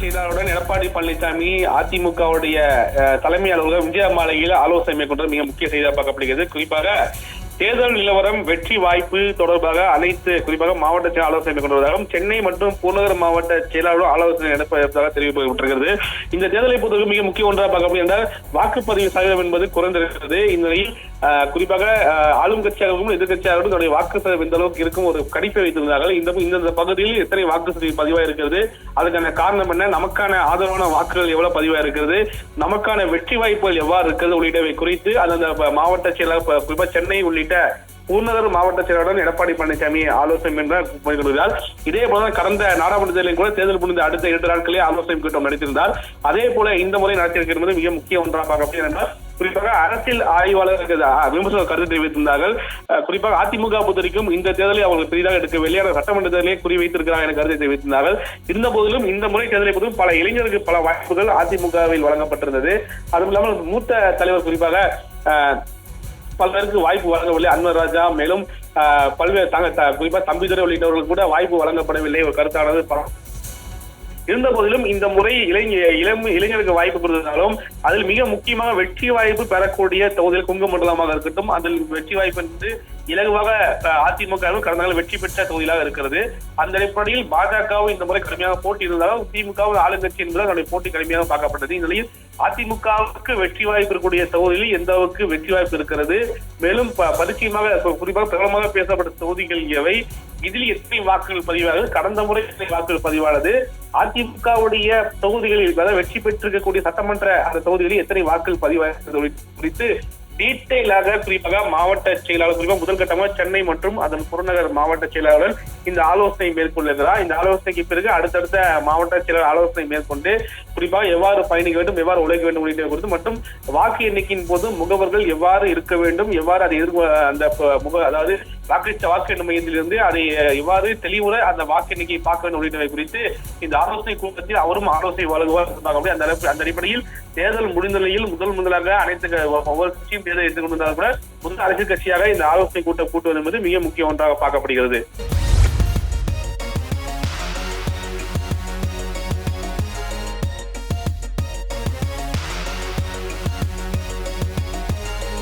செய்தாருடன் எடப்பாடி பழனிசாமி அதிமுகவுடைய தலைமை அலுவலகம் விஜய மாலையில் ஆலோசனை மேற்கொண்டது மிக முக்கிய செய்தியாக பார்க்கப்படுகிறது. குறிப்பாக தேர்தல் நிலவரம் வெற்றி வாய்ப்பு தொடர்பாக அனைத்து குறிப்பாக மாவட்ட செயலர் ஆலோசனை மேற்கொண்டுள்ளதாகவும் சென்னை மற்றும் புறநகர் மாவட்ட செயலாளரும் ஆலோசனை நடப்பதாக தெரிவிக்கப்பட்டிருக்கிறது. இந்த தேர்தலை பொறுத்தவரைக்கும் மிக முக்கிய ஒன்றாக பார்க்க என்றால் வாக்குப்பதிவு சதவீதம் என்பது குறைந்திருக்கிறது. இந்த நிலையில் குறிப்பாக ஆளும் கட்சியாளர்களும் எதிர்கட்சியாளர்களும் தன்னுடைய வாக்கு சதவீதம் எந்த அளவுக்கு இருக்கும் ஒரு கணிப்பை வைத்திருந்தார்கள். இந்த இந்த பகுதியில் எத்தனை வாக்கு சதவீதம் பதிவாக இருக்கிறது அதுக்கான காரணம் என்ன? நமக்கான ஆதரவான வாக்குகள் எவ்வளவு பதிவாக இருக்கிறது நமக்கான வெற்றி வாய்ப்புகள் எவ்வாறு இருக்கிறது? உள்ளிட்டவை குறித்து அந்த மாவட்ட செயலாளர் குறிப்பாக சென்னை உள்ளிட்ட பூநகர் மாவட்ட செயலாளர் எடப்பாடி பழனிசாமி ஆலோசனை மேற்கொள்கிறார் இதே போல கடந்த நாடாளுமன்ற தேர்தலில் கூட தேர்தல் முடிந்த அடுத்த இரண்டு நாட்களே ஆலோசனை கூட்டம் நடத்தியிருந்தார். அதே போல இந்த முறை நடத்தியிருக்கிறது மிக முக்கிய ஒன்றாக பார்க்கப்படும் என்றால் குறிப்பாக அரசியல் ஆய்வாளர்கள் அஹ், விமர்சகர் கருத்து தெரிவித்திருந்தார்கள். குறிப்பாக அதிமுக பொறுத்தவரைக்கும் இந்த தேர்தலை அவர்கள் பெரிதாக எடுக்கவில்லை. ஆனால் சட்டமன்ற தேர்தலை குறி வைத்திருக்கிறார் என கருத்தை தெரிவித்திருந்தார்கள். இருந்த போதிலும் இந்த முறை தேர்தலை பொறுத்தும் பல இளைஞர்களுக்கு பல வாய்ப்புகள் அதிமுகவில் வழங்கப்பட்டிருந்தது. அதுவும் இல்லாமல் மூத்த தலைவர் குறிப்பாக அஹ், பலருக்கு வாய்ப்பு வழங்கவில்லை. அன்வர் ராஜா மேலும் அஹ், பல்வேறு தங்க குறிப்பா தம்பிதுரை உள்ளிட்டவர்களுக்கு கூட வாய்ப்பு வழங்கப்படவில்லை. ஒரு கருத்தானது படம் இருந்த போதிலும் இந்த முறை இளைஞ இளம் இளைஞருக்கு வாய்ப்பு கொடுத்ததாலும் அதில் மிக முக்கியமாக வெற்றி வாய்ப்பு பெறக்கூடிய தொகுதியில் குங்கு மண்டலமாக இருக்கட்டும் அதில் வெற்றி வாய்ப்பு என்பது இலகுவாக அதிமுக அதிமுகவும் கடந்த காலம் வெற்றி பெற்ற தொகுதியாக இருக்கிறது. அந்த அடிப்படையில் பாஜகவும் இந்த முறை கடுமையாக போட்டி இருந்தாலும் திமுகவும் ஆளுங்கட்சி என்பதால் அதனுடைய போட்டி கடுமையாக பார்க்கப்பட்டது. இந்த நிலையில் அதிமுகவுக்கு வெற்றி வாய்ப்பு இருக்கக்கூடிய தொகுதியில் எந்த அளவுக்கு வெற்றி வாய்ப்பு இருக்கிறது? மேலும் ப- பரிச்சயமாக குறிப்பாக பிரபலமாக பேசப்பட்ட தொகுதிகள் எவை இதில் எத்தனை வாக்குகள் பதிவாகுது கடந்த முறை எத்தனை வாக்குகள் பதிவானது? அதிமுகவுடைய தொகுதிகளில் அதாவது வெற்றி பெற்றிருக்கக்கூடிய சட்டமன்ற அந்த தொகுதிகளில் எத்தனை வாக்குகள் பதிவாகிறது குறித்து டீட்டெயிலாக குறிப்பாக மாவட்ட செயலாளர் குறிப்பாக முதல் கட்டமாக சென்னை மற்றும் அதன் புறநகர் மாவட்ட செயலாளர் இந்த ஆலோசனை மேற்கொள்ளுகிறார் இந்த ஆலோசனைக்கு பிறகு அடுத்தடுத்த மாவட்ட செயலாளர் ஆலோசனை மேற்கொண்டு குறிப்பாக எவ்வாறு பயணிக்க வேண்டும் எவ்வாறு உழைக்க வேண்டும் உள்ளிட்ட குறித்து மற்றும் வாக்கு எண்ணிக்கையின் போது முகவர்கள் எவ்வாறு இருக்க வேண்டும் எவ்வாறு அதை எதிர்கொ அந்த முக அதாவது வாக்களித்த வாக்கு எண்ணும் மையத்திலிருந்து அதை இவ்வாறு தெளிவுற அந்த வாக்கு எண்ணிக்கையை பார்க்க வேண்டும் உள்ளிட்டவை குறித்து இந்த ஆலோசனை கூட்டத்தில் அவரும் ஆலோசனை வழங்குவார் சொன்னாங்க அந்த அளவுக்கு அந்த அடிப்படையில் தேர்தல் முடிந்த நிலையில் முதல் முதலாக அனைத்து ஒவ்வொரு கட்சியும் தேர்தல் எடுத்துக் கூட முதல் அரசியல் கட்சியாக இந்த ஆலோசனை கூட்டம் கூட்டுவது என்பது மிக முக்கிய ஒன்றாக பார்க்கப்படுகிறது.